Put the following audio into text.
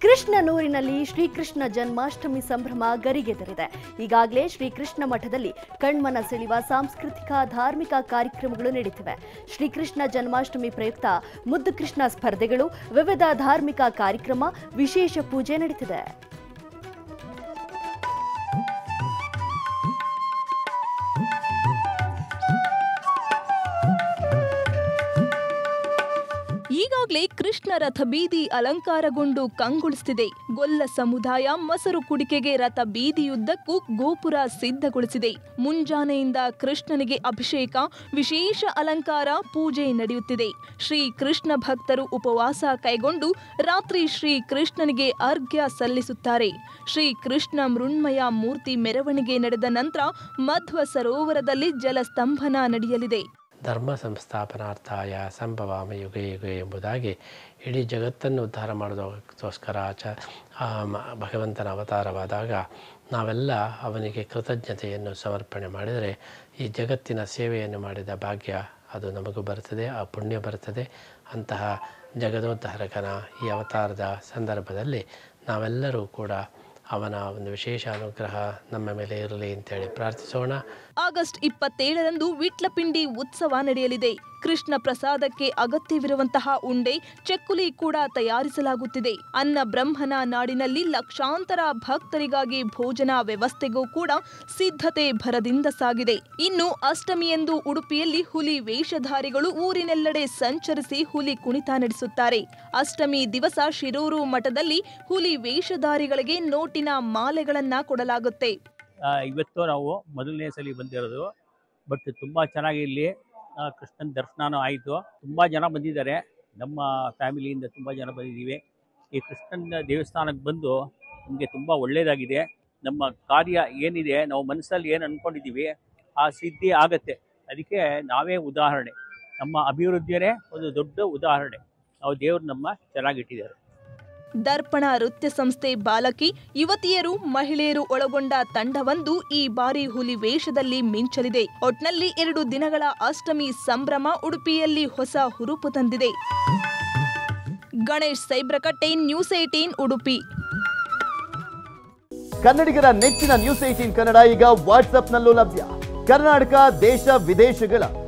ಕೃಷ್ಣನೂರಿನಲ್ಲಿ ಶ್ರೀಕೃಷ್ಣ ಜನ್ಮಾಷ್ಟಮಿ ಸಂಭ್ರಮ ಗರಿಗೆದರಿದೆ. ಈಗಾಗಲೇ ಶ್ರೀಕೃಷ್ಣ ಮಠದಲ್ಲಿ ಕಣ್ಮನ ಸೆಳೆಯುವ ಸಾಂಸ್ಕೃತಿಕ, ಧಾರ್ಮಿಕ ಕಾರ್ಯಕ್ರಮಗಳು ನಡೆಯುತ್ತಿವೆ ಶ್ರೀಕೃಷ್ಣ ಜನ್ಮಾಷ್ಟಮಿ ಪ್ರಯುಕ್ತ ಮುದ್ದು ಕೃಷ್ಣ ಸ್ಪರ್ಧೆಗಳು, ವಿವಿಧ ಧಾರ್ಮಿಕ ಕಾರ್ಯಕ್ರಮ, ವಿಶೇಷ ಪೂಜೆ ನಡೀತಿದೆ. ಈಗಾಗಲೇ ಕೃಷ್ಣ ರಥ ಬೀದಿ ಅಲಂಕಾರಗೊಂಡು ಕಂಗೊಳಿಸುತ್ತಿದೆ ಗೊಲ್ಲ ಸಮುದಾಯ ಮೊಸರು ಕುಡಿಕೆಗೆ ರಥ ಬೀದಿಯುದ್ದಕ್ಕೂ ಗೋಪುರ ಸಿದ್ಧಗೊಳಿಸಿದೆ. ಮುಂಜಾನೆಯಿಂದ ಕೃಷ್ಣನಿಗೆ ಅಭಿಷೇಕ, ವಿಶೇಷ ಅಲಂಕಾರ, ಪೂಜೆ ನಡೆಯುತ್ತಿದೆ. ಶ್ರೀ ಕೃಷ್ಣ ಭಕ್ತರು ಉಪವಾಸ ಕೈಗೊಂಡು ರಾತ್ರಿ ಶ್ರೀ ಕೃಷ್ಣನಿಗೆ ಅರ್ಘ್ಯ ಸಲ್ಲಿಸುತ್ತಾರೆ. ಶ್ರೀ ಕೃಷ್ಣ ಮೃಣ್ಮಯ ಮೂರ್ತಿ ಮೆರವಣಿಗೆ ನಡೆದ ನಂತರ ಮಧ್ವ ಸರೋವರದಲ್ಲಿ ಜಲಸ್ತಂಭನ ನಡೆಯಲಿದೆ. ಧರ್ಮ ಸಂಸ್ಥಾಪನಾರ್ಥಾಯ ಸಂಭವಾಮ ಯುಗೆ ಯುಗೆ ಎಂಬುದಾಗಿ ಇಡೀ ಜಗತ್ತನ್ನು ಉದ್ಧಾರ ಮಾಡೋದಕ್ಕೋಸ್ಕರ ಆಚ ಭಗವಂತನ ಅವತಾರವಾದಾಗ ನಾವೆಲ್ಲ ಅವನಿಗೆ ಕೃತಜ್ಞತೆಯನ್ನು ಸಮರ್ಪಣೆ ಮಾಡಿದರೆ ಈ ಜಗತ್ತಿನ ಸೇವೆಯನ್ನು ಮಾಡಿದ ಭಾಗ್ಯ ಅದು ನಮಗೂ ಬರ್ತದೆ ಆ ಪುಣ್ಯ ಬರ್ತದೆ ಅಂತಹ ಜಗದೋದ್ಧಾರಕನ ಈ ಅವತಾರದ ಸಂದರ್ಭದಲ್ಲಿ ನಾವೆಲ್ಲರೂ ಕೂಡ ಅವನ ಒಂದು ವಿಶೇಷ ಅನುಗ್ರಹ ನಮ್ಮ ಮೇಲೆ ಇರಲಿ ಅಂತೇಳಿ ಪ್ರಾರ್ಥಿಸೋಣ. ಆಗಸ್ಟ್ ಇಪ್ಪತ್ತೇಳರಂದು ವಿಟ್ಲಪಿಂಡಿ ಉತ್ಸವ ನಡೆಯಲಿದೆ. ಕೃಷ್ಣ ಪ್ರಸಾದಕ್ಕೆ ಅಗತ್ಯವಿರುವಂತಹ ಉಂಡೆ ಚಕ್ಕುಲಿ ಕೂಡ ತಯಾರಿಸಲಾಗುತ್ತಿದೆ. ಅನ್ನ ಬ್ರಹ್ಮನ ನಾಡಿನಲ್ಲಿ ಲಕ್ಷಾಂತರ ಭಕ್ತರಿಗಾಗಿ ಭೋಜನ ವ್ಯವಸ್ಥೆಗೂ ಕೂಡ ಸಿದ್ಧತೆ ಭರದಿಂದ ಸಾಗಿದೆ. ಇನ್ನು ಅಷ್ಟಮಿಯಂದು ಉಡುಪಿಯಲ್ಲಿ ಹುಲಿ ವೇಷಧಾರಿಗಳು ಊರಿನೆಲ್ಲೆಡೆ ಸಂಚರಿಸಿ ಹುಲಿ ಕುಣಿತ ನಡೆಸುತ್ತಾರೆ. ಅಷ್ಟಮಿ ದಿವಸ ಶಿರೂರು ಮಠದಲ್ಲಿ ಹುಲಿ ವೇಷಧಾರಿಗಳಿಗೆ ನೋಟಿನ ಮಾಲೆಗಳನ್ನ ಕೊಡಲಾಗುತ್ತೆ. ಇವತ್ತು ನಾವು ಮೊದಲನೇ ಸಲ ಬಂದಿರೋದು. ಬಟ್ ತುಂಬಾ ಚೆನ್ನಾಗಿ ಇಲ್ಲಿ ಕೃಷ್ಣನ ದರ್ಶನನೂ ಆಯಿತು. ತುಂಬ ಜನ ಬಂದಿದ್ದಾರೆ. ನಮ್ಮ ಫ್ಯಾಮಿಲಿಯಿಂದ ತುಂಬ ಜನ ಬಂದಿದ್ದೀವಿ. ಈ ಕೃಷ್ಣನ ದೇವಸ್ಥಾನಕ್ಕೆ ಬಂದು ನಮಗೆ ತುಂಬ ಒಳ್ಳೆಯದಾಗಿದೆ ನಮ್ಮ ಕಾರ್ಯ ಏನಿದೆ, ನಾವು ಮನಸ್ಸಲ್ಲಿ ಏನು ಅಂದ್ಕೊಂಡಿದ್ದೀವಿ ಆ ಸಿದ್ಧಿ ಆಗತ್ತೆ. ಅದಕ್ಕೆ ನಾವೇ ಉದಾಹರಣೆ. ನಮ್ಮ ಅಭಿವೃದ್ಧಿಯೇ ಒಂದು ದೊಡ್ಡ ಉದಾಹರಣೆ. ನಾವು ದೇವರು ನಮ್ಮ ಚೆನ್ನಾಗಿಟ್ಟಿದ್ದಾರೆ ದರ್ಪಣ ನೃತ್ಯ ಸಂಸ್ಥೆ ಬಾಲಕಿ, ಯುವತಿಯರು, ಮಹಿಳೆಯರು ಒಳಗೊಂಡ ತಂಡವೊಂದು ಈ ಬಾರಿ ಹುಲಿ ವೇಷದಲ್ಲಿ ಮಿಂಚಲಿದೆ. ಒಟ್ನಲ್ಲಿ ಎರಡು ದಿನಗಳ ಅಷ್ಟಮಿ ಸಂಭ್ರಮ ಉಡುಪಿಯಲ್ಲಿ ಹೊಸ ಹುರುಪು ತಂದಿದೆ. Ganesh Saibrakatte, news eighteen Udupi. ಕನ್ನಡಿಗರ ನೆಚ್ಚಿನ ನ್ಯೂಸ್ ಏಟೀನ್ ಕನ್ನಡ ಈಗ ವಾಟ್ಸ್ಆಪ್ನಲ್ಲೂ ಲಭ್ಯ. ಕರ್ನಾಟಕ, ದೇಶ, ವಿದೇಶಗಳ